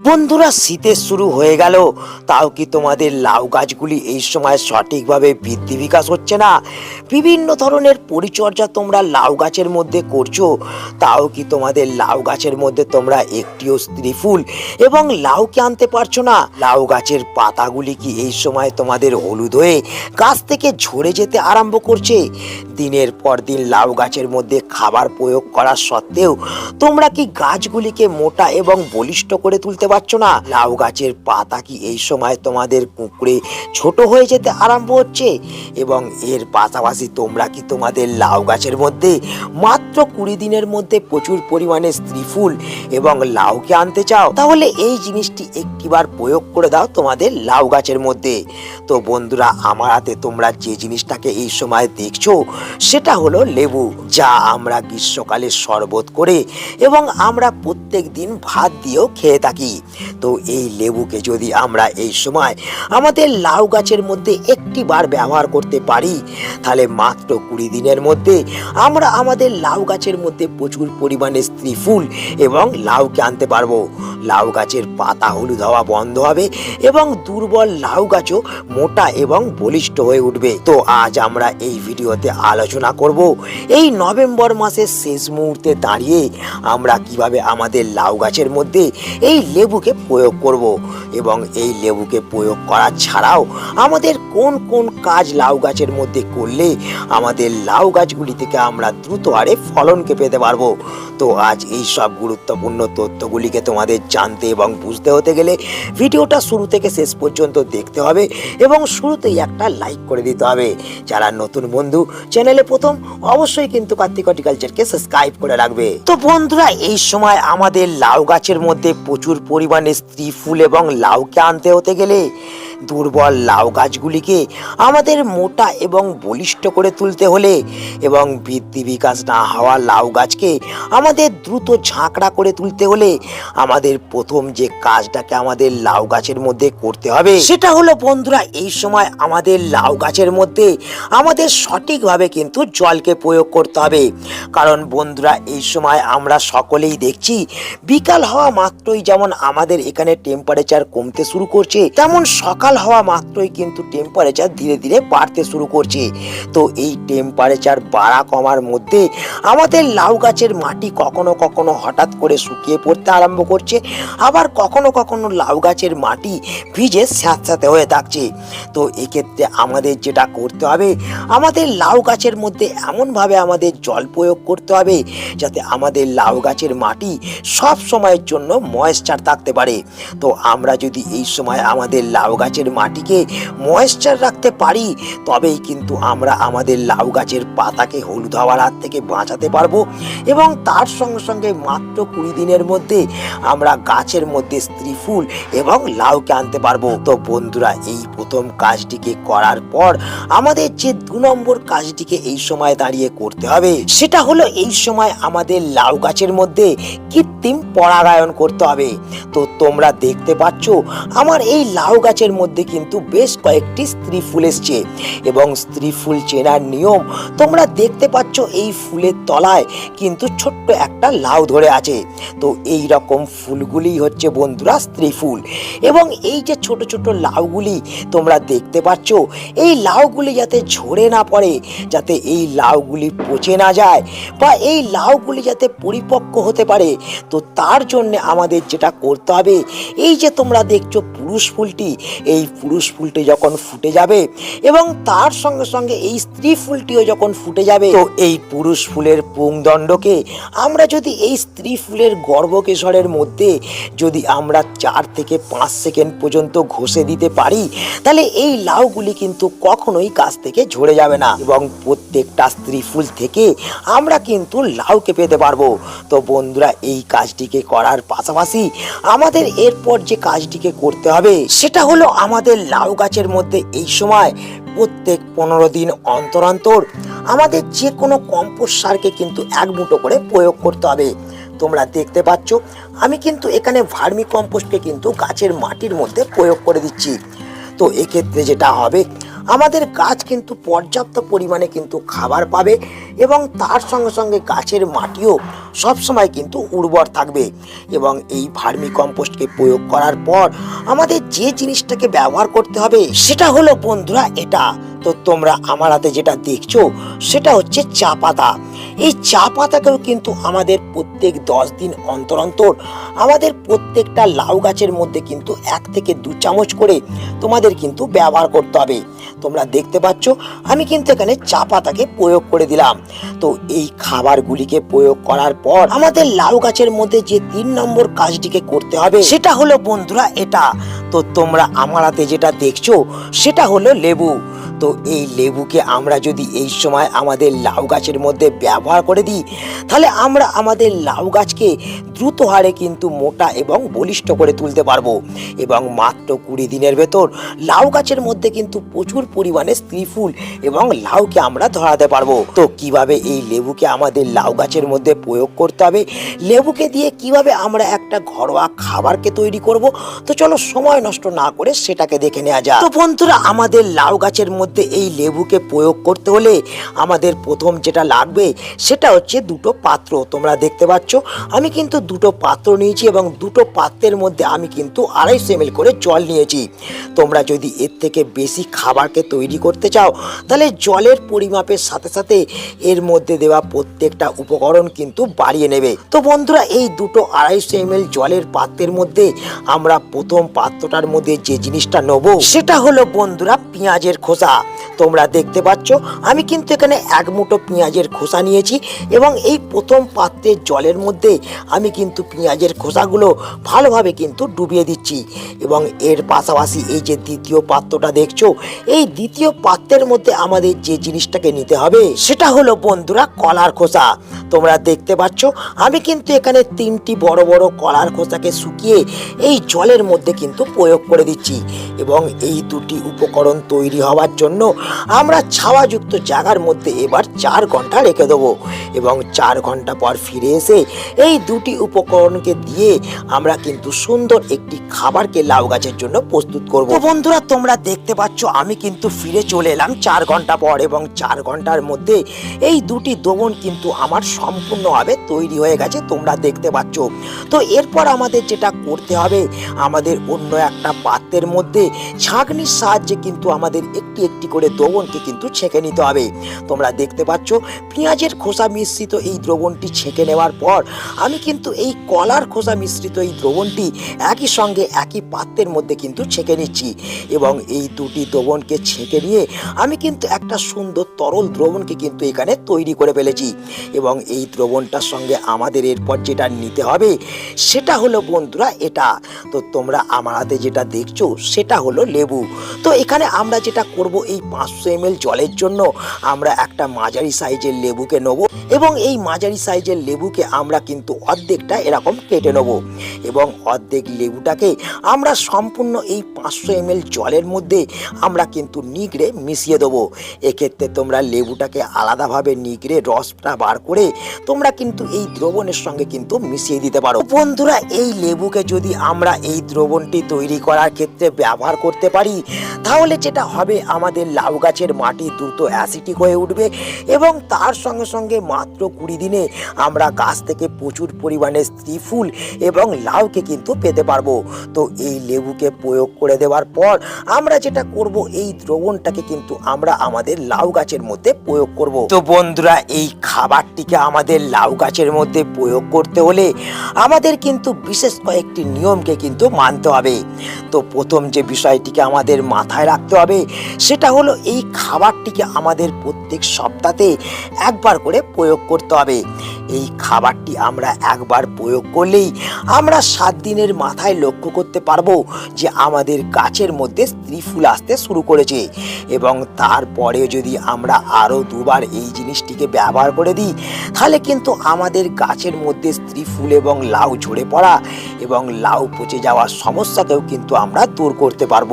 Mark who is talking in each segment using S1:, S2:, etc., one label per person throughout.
S1: বন্ধুরা, শীতের শুরু হয়ে গেল। তাও কি তোমাদের লাউ গাছগুলি এই সময় সঠিকভাবে বৃদ্ধি বিকাশ হচ্ছে না? বিভিন্ন ধরনের পরিচর্যা তোমরা লাউ গাছের মধ্যে করছ। তাও কি তোমাদের লাউ গাছের মধ্যে তোমরা একটিও স্ত্রী ফুল এবং লাউকে আনতে পারছ না? লাউ গাছের পাতাগুলি কি এই সময় তোমাদের হলুদ হয়ে গাছ থেকে ঝরে যেতে আরম্ভ করছে? দিনের পর দিন লাউ গাছের মধ্যে খাবার প্রয়োগ করা সত্ত্বেও তোমরা কি গাছগুলিকে মোটা এবং বলিষ্ঠ করে তুলতে পারছ না। লাউ গাছের পাতা কি এই সময় তোমাদের কুঁকড়ে ছোট হয়ে যেতে আরম্ভ হচ্ছে? এবং এর পাশাপাশি তোমরা কি তোমাদের লাউ গাছের মধ্যে মাত্র কুড়ি দিনের মধ্যে প্রচুর পরিমাণে স্ত্রী ফুল এবং লাউকে আনতে চাও? তাহলে এই জিনিসটি একটিবার প্রয়োগ করে দাও তোমাদের লাউ গাছের মধ্যে। তো বন্ধুরা, আমার হাতে তোমরা যে জিনিসটাকে এই সময় দেখছ, সেটা হলো লেবু, যা আমরা গ্রীষ্মকালে শরবত করে এবং আমরা প্রত্যেক দিন ভাত দিয়েও খেয়ে থাকি। তো এই লেবুকে যদি আমরা এই সময় আমাদের লাউ গাছের মধ্যে একটি বার ব্যবহার করতে পারি, তাহলে মাত্র কুড়ি দিনের মধ্যে আমরা আমাদের লাউ গাছের মধ্যে প্রচুর পরিমাণে স্ত্রী ফুল এবং লাউকে আনতে পারব। লাউ গাছের পাতা হলুদ হওয়া বন্ধ হবে এবং দুর্বল লাউ গাছও মোটা এবং বলিষ্ঠ হয়ে উঠবে। তো আজ আমরা এই ভিডিওতে আলোচনা করব এই নভেম্বর মাসের শেষ মুহূর্তে দাঁড়িয়ে আমরা কীভাবে আমাদের লাউ গাছের মধ্যে এই লেবুকে প্রয়োগ করব এবং এই লেবুকে প্রয়োগ করা ছাড়াও আমাদের কোন কোন কাজ লাউ গাছের মধ্যে করলে আমাদের লাউ গাছগুলি থেকে আমরা দ্রুত হারে ফলনকে পেতে পারব? তো আজ এই সব গুরুত্বপূর্ণ তথ্যগুলিকে তোমাদের জানতে এবং বুঝতে হতে গেলে ভিডিওটা শুরু থেকে শেষ পর্যন্ত দেখতে হবে এবং শুরুতেই একটা লাইক করে দিতে হবে। যারা নতুন বন্ধু চ্যানেলে প্রথম, অবশ্যই কিন্তু কার্তিক হর্টিকালচারকে সাবস্ক্রাইব করে রাখবে। তো বন্ধুরা, এই সময় আমাদের লাউ গাছের মধ্যে প্রচুর পরিমাণে স্ত্রী ফুল এবং লাউকে আনতে হতে গেলে দুর্বল লাউ গাছগুলিকে আমাদের মোটা এবং বলিষ্ঠ করে তুলতে হলে এবং বৃদ্ধি বিকাশ না হওয়া লাউ গাছকে আমাদের দ্রুত ঝাঁকড়া করে তুলতে হলে আমাদের প্রথম যে কাজটাকে আমাদের লাউ গাছের মধ্যে করতে হবে, সেটা হলো বন্ধুরা এই সময় আমাদের লাউ গাছের মধ্যে আমাদের সঠিকভাবে কিন্তু জলকে প্রয়োগ করতে হবে। কারণ বন্ধুরা এই সময় আমরা সকলেই দেখছি বিকাল হওয়া মাত্রই যেমন আমাদের এখানে টেম্পারেচার কমতে শুরু করছে, তেমন সকাল হওয়া মাত্রই কিন্তু টেম্পারেচার ধীরে ধীরে বাড়তে শুরু করছে। তো এই টেম্পারেচার বাড়া কমার মধ্যে আমাদের লাউ গাছের মাটি কখনো কখনো হঠাৎ করে শুকিয়ে পড়তে আরম্ভ করছে, আবার কখনো কখনো লাউ গাছের মাটি ভিজে স্যাঁতস্যাঁতে হয়ে থাকছে। তো এক্ষেত্রে আমাদের যেটা করতে হবে, আমাদের লাউ গাছের মধ্যে এমনভাবে আমাদের জল প্রয়োগ করতে হবে, যাতে আমাদের লাউ গাছের মাটি সব সময়ের জন্য ময়েশ্চার থাকতে পারে। তো আমরা যদি এই সময় আমাদের লাউ গাছের মাটিকে ময়েশ্চার রাখতে পারি, তবেই কিন্তু আমরা আমাদের লাউ গাছের পাতাকে হলুদ হওয়ার হাত থেকে বাঁচাতে পারব এবং তার সঙ্গে সঙ্গে মাত্র কুড়ি দিনের মধ্যে আমরা গাছের মধ্যে স্ত্রী ফুল এবং লাউকে আনতে পারব। তো বন্ধুরা, এই প্রথম কাজটিকে করার পর আমাদের যে দু নম্বর কাজটিকে এই সময় দাঁড়িয়ে করতে হবে, সেটা হলো এই সময় আমাদের লাউ গাছের মধ্যে কৃত্রিম পরাগায়ন করতে হবে। তো তোমরা দেখতে পাচ্ছ, আমার এই লাউ গাছের মধ্যে কিন্তু বেশ কয়েকটি স্ত্রী ফুল এসছে। এবং স্ত্রী ফুল চেনার নিয়ম তোমরা দেখতে পাচ্ছ এই ফুলের তলায় কিন্তু ছোট্ট একটা লাউ ধরে আছে। তো এই রকম ফুলগুলি হচ্ছে বন্ধুরা স্ত্রী ফুল। এবং এই যে ছোট ছোট লাউগুলি তোমরা দেখতে পাচ্ছ, এই লাউগুলি যাতে ঝরে না পড়ে, যাতে এই লাউগুলি পচে না যায় বা এই লাউগুলি যাতে পরিপক্ক হতে পারে, তো তার জন্য আমাদের যেটা করতে হবে, এই যে তোমরা দেখছ পুরুষ ফুলটি, এই পুরুষ ফুলটি যখন ফুটে যাবে এবং তার সঙ্গে সঙ্গে এই স্ত্রী ফুলটিও যখন ফুটে যাবে, তো এই পুরুষ ফুলের পুংদণ্ডকে আমরা যদি এই স্ত্রী ফুলের গর্ভকেশরের মধ্যে যদি আমরা চার থেকে পাঁচ সেকেন্ড পর্যন্ত ঘষে দিতে পারি, তাহলে এই লাউগুলি কিন্তু কখনোই গাছ থেকে ঝরে যাবে না এবং প্রত্যেকটা স্ত্রী ফুল থেকে আমরা কিন্তু লাউকে পেতে পারব। তো বন্ধুরা, এই কাজটিকে করার পাশাপাশি আমাদের এরপর যে কাজটিকে করতে হবে, সেটা হলো আমাদের লাউ গাছের মধ্যে এই সময় প্রত্যেক পনেরো দিন অন্তর অন্তর আমাদের যে কোনো কম্পোস্ট সারকে কিন্তু এক মুঠো করে প্রয়োগ করতে হবে। তোমরা দেখতে পাচ্ছ, আমি কিন্তু এখানে ভার্মি কম্পোস্টকে কিন্তু গাছের মাটির মধ্যে প্রয়োগ করে দিচ্ছি। তো এক্ষেত্রে যেটা হবে আমাদের গাছ কিন্তু পর্যাপ্ত পরিমাণে কিন্তু খাবার পাবে এবং তার সঙ্গে সঙ্গে গাছের মাটিও সবসময় কিন্তু উর্বর থাকবে। এবং এই ভার্মি কম্পোস্টকে প্রয়োগ করার পর আমাদের যে জিনিসটাকে ব্যবহার করতে হবে সেটা হলো বন্ধুরা এটা। তো তোমরা আমার হাতে যেটা দেখছ, সেটা হচ্ছে চা পাতা। এই চা পাতাকেও কিন্তু আমাদের প্রত্যেক দশ দিন অন্তর অন্তর, আমাদের প্রত্যেকটা লাউ গাছের মধ্যে কিন্তু এক থেকে দু চামচ করে তোমাদের কিন্তু ব্যবহার করতে হবে। তোমরা দেখতে পাচ্ছ, আমি কিন্তু এখানে চা পাতাকে প্রয়োগ করে দিলাম। তো এই খাবারগুলিকে প্রয়োগ করার পর আমাদের লাউ গাছের মধ্যে যে তিন নম্বর কাজটিকে করতে হবে, সেটা হলো বন্ধুরা এটা। তো তোমরা আমার হাতে যেটা দেখছ, সেটা হলো লেবু। তো এই লেবুকে আমরা যদি এই সময় আমাদের লাউ গাছের মধ্যে ব্যবহার করে দিই, তাহলে আমরা আমাদের লাউ গাছকে দ্রুত হারে কিন্তু মোটা এবং বলিষ্ঠ করে তুলতে পারব। এবং মাত্র কুড়ি দিনের ভেতর লাউ গাছের মধ্যে কিন্তু প্রচুর পরিমাণে স্ত্রী ফুল এবং লাউকে আমরা ধরাতে পারব। তো কীভাবে এই লেবুকে আমাদের লাউ গাছের মধ্যে প্রয়োগ করতে হবে? লেবুকে দিয়ে কীভাবে আমরা একটা ঘরোয়া খাবারকে তৈরি করব? তো চলো সময় নষ্ট না করে সেটাকে দেখে নেওয়া যায় তো বন্ধুরা, আমাদের লাউ গাছের মধ্যে এই লেবুকে প্রয়োগ করতে হলে আমাদের প্রথম যেটা লাগবে সেটা হচ্ছে দুটো পাত্র। তোমরা দেখতে পাচ্ছ, আমি কিন্তু দুটো পাত্র নিয়েছি এবং দুটো পাত্রের মধ্যে আমি কিন্তু আড়াইশো এম করে জল নিয়েছি। তোমরা যদি এর থেকে বেশি খাবারকে তৈরি করতে চাও, তাহলে জলের পরিমাপের সাথে সাথে এর মধ্যে দেওয়া প্রত্যেকটা উপকরণ কিন্তু বাড়িয়ে নেবে। তো বন্ধুরা, এই দুটো আড়াইশো এম জলের পাত্রের মধ্যে আমরা প্রথম পাত্রটার মধ্যে যে জিনিসটা নেব, সেটা হলো বন্ধুরা পেঁয়াজের খোসা। তোমরা দেখতে পাচ্ছ, আমি কিন্তু এখানে এক মুঠো পেঁয়াজের খোসা নিয়েছি এবং এই প্রথম পাত্রের জলের মধ্যে আমি কিন্তু পেঁয়াজের খোসাগুলো ভালোভাবে কিন্তু ডুবিয়ে দিচ্ছি। এবং এর পাশাপাশি এই যে দ্বিতীয় পাত্রটা দেখছ, এই দ্বিতীয় পাত্রের মধ্যে আমাদের যে জিনিসটাকে নিতে হবে, সেটা হলো বন্ধুরা কলার খোসা। তোমরা দেখতে পাচ্ছ, আমি কিন্তু এখানে তিনটি বড় বড় কলার খোসাকে শুকিয়ে এই জলের মধ্যে কিন্তু প্রয়োগ করে দিচ্ছি এবং এই দুটি উপকরণ তৈরি হওয়ার জন্য আমরা ছাওয়াযুক্ত জায়গার মধ্যে এবার চার ঘণ্টা রেখে দেবো এবং চার ঘণ্টা পর ফিরে এসে এই দুটি উপকরণকে দিয়ে আমরা কিন্তু সুন্দর একটি খাবারকে লাউ গাছের জন্য প্রস্তুত করব। বন্ধুরা, তোমরা দেখতে পাচ্ছ, আমি কিন্তু ফিরে চলে এলাম চার ঘণ্টা পর এবং চার ঘণ্টার মধ্যে এই দুটি দোবন কিন্তু আমার সম্পূর্ণভাবে তৈরি হয়ে গেছে, তোমরা দেখতে পাচ্ছ। তো এরপর আমাদের যেটা করতে হবে, আমাদের অন্য একটা পাত্রের মধ্যে ছাঁকনির সাহায্যে কিন্তু আমাদের একটি একটি করে দ্রবণকে কিন্তু ছেঁকে নিতে হবে। তোমরা দেখতে পাচ্ছ, পেঁয়াজের খোসা মিশ্রিত এই দ্রবণটি ছেঁকে নেওয়ার পর আমি কিন্তু এই কলার খোসা মিশ্রিত এই দ্রবণটি একই সঙ্গে একই পাত্রের মধ্যে কিন্তু ছেঁকে নিচ্ছি এবং এই দুটি দ্রবণকে ছেঁকে নিয়ে আমি কিন্তু একটা সুন্দর তরল দ্রবণকে কিন্তু এখানে তৈরি করে ফেলেছি। এবং এই দ্রবণটার সঙ্গে আমাদের এরপর যেটা নিতে হবে, সেটা হলো বন্ধুরা এটা। তো তোমরা আমার হাতে যেটা দেখছ, সেটা হলো লেবু। তো এখানে আমরা যেটা করব এই পাঁচশো এম জলের জন্য, আমরা একটা মাঝারি সাইজের লেবুকে নেব। এবং এই মাঝারি সাইজের লেবুকে আমরা কিন্তু অর্ধেকটা এরকম কেটে নেব। এবং অর্ধেক লেবুটাকে আমরা সম্পূর্ণ এই পাঁচশো এম জলের মধ্যে আমরা কিন্তু নিগড়ে মিশিয়ে দেবো। এক্ষেত্রে তোমরা লেবুটাকে আলাদাভাবে নিগড়ে রসটা বার করে তোমরা কিন্তু এই দ্রবণের সঙ্গে কিন্তু মিশিয়ে দিতে পারো। বন্ধুরা, এই লেবুকে যদি আমরা এই দ্রবণটি তৈরি করার ক্ষেত্রে ব্যবহার করতে পারি, তাহলে যেটা হবে আমাদের লাউ গাছের মাটি দ্রুত অ্যাসিটিক হয়ে উঠবে এবং তার সঙ্গে সঙ্গে মাত্র কুড়ি দিনে আমরা গাছ থেকে প্রচুর পরিমাণে স্ত্রী ফুল এবং লাউকে কিন্তু পেতে পারব। তো এই লেবুকে প্রয়োগ করে দেওয়ার পর আমরা যেটা করব, এই দ্রবণটাকে কিন্তু আমরা আমাদের লাউ গাছের মধ্যে প্রয়োগ করব। তো বন্ধুরা, এই খাবারটিকে আমাদের লাউ গাছের মধ্যে প্রয়োগ করতে হলে আমাদের কিন্তু বিশেষ কয়েকটি নিয়মকে কিন্তু মানতে হবে। তো প্রথম যে বিষয়টিকে আমাদের মাথায় রাখতে হবে, সেটা হলো এই খাবারটিকে আমাদের প্রত্যেক সপ্তাহে একবার করে প্রয়োগ করতে হবে। এই খাবারটি আমরা একবার প্রয়োগ করলেই আমরা সাত দিনের মাথায় লক্ষ্য করতে পারব যে আমাদের গাছের মধ্যে স্ত্রী ফুল আসতে শুরু করেছে। এবং তারপরে যদি আমরা আরও দুবার এই জিনিসটিকে ব্যবহার করে দিই, তাহলে কিন্তু আমাদের গাছের মধ্যে স্ত্রী ফুল এবং লাউ ঝরে পড়া এবং লাউ পচে যাওয়ার সমস্যাকেও কিন্তু আমরা দূর করতে পারব।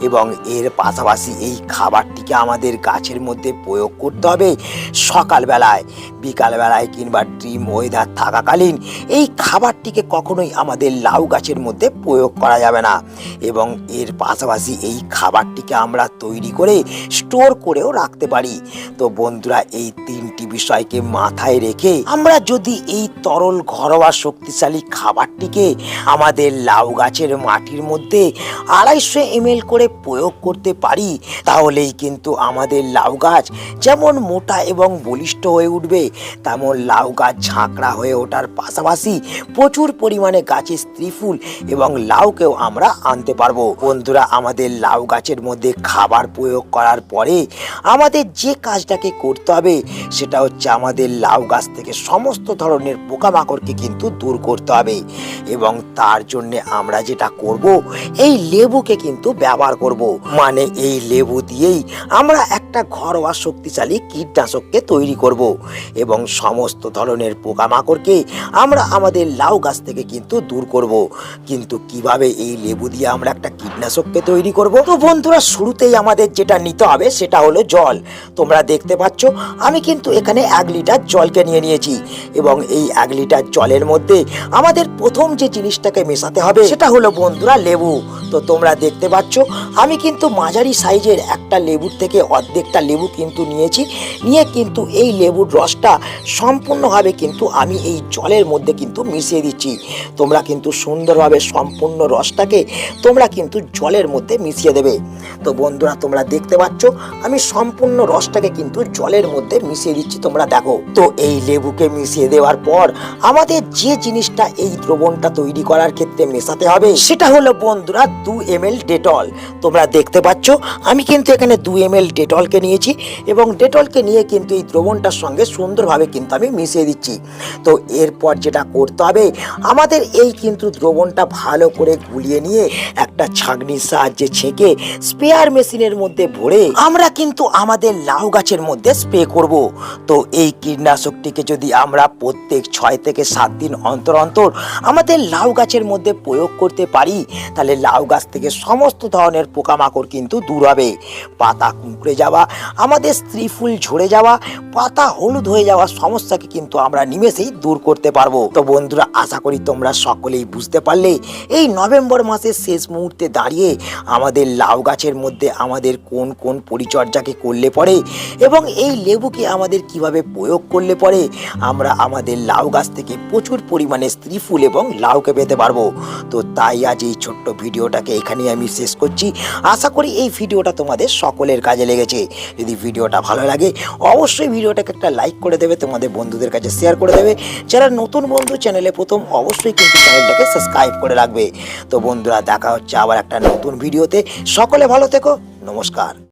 S1: এবং এর পাশাপাশি এই খাবারটিকে আমাদের গাছের মধ্যে প্রয়োগ করতে হবে সকালবেলায়, বিকালবেলায় কিংবা এক্সট্রিম ওয়েদার থাকাকালীন এই খাবারটিকে কখনোই আমাদের লাউ গাছের মধ্যে প্রয়োগ করা যাবে না এবং এর পাশাপাশি এই খাবারটিকে আমরা তৈরি করে স্টোর করেও রাখতে পারি। তো বন্ধুরা, এই তিনটি বিষয়কে মাথায় রেখে আমরা যদি এই তরল, ঘরোয়া, শক্তিশালী খাবারটিকে আমাদের লাউ গাছের মাটির মধ্যে আড়াইশো এমএল করে প্রয়োগ করতে পারি, তাহলেই কিন্তু আমাদের লাউ গাছ যেমন মোটা এবং বলিষ্ঠ হয়ে উঠবে, তেমন লাউ গাছ ঝাঁকড়া হয়ে ওঠার পাশাপাশি প্রচুর পরিমাণে গাছের স্ত্রীফুল এবং লাউকেও আমরা আনতে পারব। বন্ধুরা, আমাদের লাউ গাছের মধ্যে খাবার প্রয়োগ করার পরে আমাদের যে কাজটাকে করতে হবে, সেটা হচ্ছে আমাদের লাউ গাছ থেকে সমস্ত ধরনের পোকামাকড়কে কিন্তু দূর করতে হবে এবং তার জন্যে আমরা যেটা করব, এই লেবুকে কিন্তু ব্যবহার করব। মানে এই লেবু দিয়েই আমরা একটা ঘরোয়া শক্তিশালী কীটনাশককে তৈরি করব এবং সমস্ত ধরনের পোকামাকড়কে আমরা আমাদের লাউ গাছ থেকে কিন্তু দূর করব। কিন্তু কীভাবে এই লেবু দিয়ে আমরা একটা কীটনাশককে তৈরি করব? তো বন্ধুরা, শুরুতেই আমাদের যেটা নিতে হবে সেটা হলো জল। তোমরা দেখতে পাচ্ছ, আমি কিন্তু এখানে এক লিটার জলকে নিয়ে নিয়েছি এবং এই এক লিটার জলের মধ্যে আমাদের প্রথম যে জিনিসটাকে মেশাতে হবে সেটা হলো বন্ধুরা লেবু। তো তোমরা দেখতে পাচ্ছ, আমি কিন্তু মাঝারি সাইজের একটা লেবুর থেকে অর্ধেকটা লেবু কিন্তু নিয়েছি। নিয়ে কিন্তু এই লেবুর রসটা সম্পূর্ণভাবে কিন্তু আমি এই জলের মধ্যে কিন্তু মিশিয়ে দিচ্ছি। তোমরা কিন্তু সুন্দরভাবে সম্পূর্ণ রসটাকে তোমরা কিন্তু জলের মধ্যে মিশিয়ে দেবে। তো বন্ধুরা, তোমরা দেখতে পাচ্ছ, আমি সম্পূর্ণ রসটাকে কিন্তু জলের মধ্যে মিশিয়ে দিচ্ছি, তোমরা দেখো। তো এই লেবুকে মিশিয়ে দেওয়ার পর আমাদের যে জিনিসটা এই দ্রবণটা তৈরি করার ক্ষেত্রে মেশাতে হবে, সেটা হলো বন্ধুরা দু এম ডেটল তোমরা দেখতে পাচ্ছ, আমি কিন্তু এখানে দু এম ডেটলকে নিয়েছি এবং ডেটলকে নিয়ে কিন্তু এই দ্রবণটার সঙ্গে সুন্দরভাবে কিন্তু আমি মিশিয়ে দিচ্ছি। তো এরপর যেটা করতে হবে, আমাদের এই কিন্তু দ্রবণটা ভালো করে গুলিয়ে নিয়ে একটা ছাগনির সাহায্যে ছেঁকে স্পেয়ার মেশিনের মধ্যে ভরে আমরা কিন্তু আমাদের লাউ গাছের মধ্যে স্প্রে করব। তো এই কীটনাশকটিকে যদি আমরা প্রত্যেক ছয় থেকে সাত দিন অন্তর অন্তর আমাদের লাউ গাছের মধ্যে প্রয়োগ করতে পারি, তাহলে লাউ গাছ থেকে সমস্ত ধরনের পোকামাকড় কিন্তু দূর হবে। পাতা কুঁকড়ে যাওয়া, আমাদের স্ত্রী ফুল ঝরে যাওয়া, পাতা হলুদ হয়ে যাওয়া সমস্যাকে কিন্তু আমরা নিমেষেই দূর করতে পারব। তো বন্ধুরা, আশা করি তোমরা সকলেই বুঝতে পারলে, এই নভেম্বর মাসের শেষ মুহূর্তে দাঁড়িয়ে আমাদের লাউ গাছের মধ্যে আমাদের কোন কোন পরিচর্যাকে করলে পরে এবং এই লেবুকে আমাদের কীভাবে প্রয়োগ করলে পরে আমরা আমাদের লাউ গাছ থেকে প্রচুর পরিমাণে স্ত্রী ফুল এবং লাউকে পেতে পারব। তো তাই আজ এই ছোট্ট ভিডিওটাকে এখানেই আমি শেষ করছি। আশা করি এই ভিডিওটা তোমাদের সকলের কাজে লেগেছে। যদি ভিডিওটা ভালো লাগে, অবশ্যই ভিডিওটাকে একটা লাইক করে দেবে, তোমাদের বন্ধুদের কাছে শেয়ার করে দেবে। যারা নতুন বন্ধু চ্যানেলে প্রথম, অবশ্যই কিন্তু চ্যানেলটাকে সাবস্ক্রাইব করে রাখবে। তো বন্ধুরা, দেখা হচ্ছে আবার একটা নতুন ভিডিওতে। সকলে ভালো থেকো, নমস্কার।